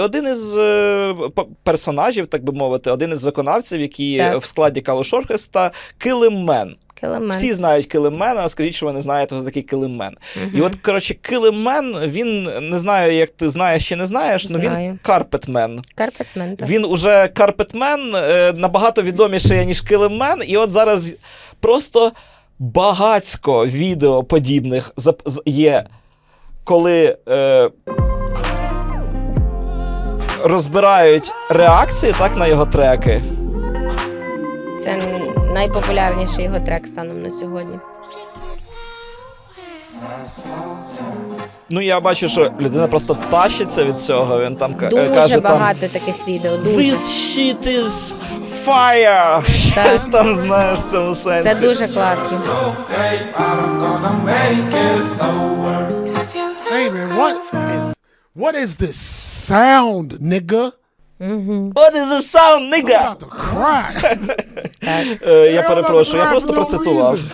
Один із е, персонажів, так би мовити, один із виконавців, які Так. в складі Калуш Оркестра, Килиммен. Килимен. Всі знають Килимена, скажіть, що ви не знаєте, хто такий Килиммен. І от, коротше, Килиммен, він не знаю, як ти знаєш чи не знаєш, але він карпетмен. Карпетмен. так. Він уже карпетмен набагато відоміший, ніж Килиммен, і от зараз просто багацько відео подібних є, коли е, розбирають реакції так, на його треки. Це найпопулярніший його трек станом на сьогодні. Ну, я бачу, що людина просто тащиться від цього. Він там ка- Дуже каже там. багато таких відео. Дуже. This shit is fire! Щось там знаєш в цьому сенсі. Це дуже класно. what is this sound, nigga? What is the sound, I'm nigga? about to cry. Е, я Я перепрошую, я about to просто cry for no процитував. reason.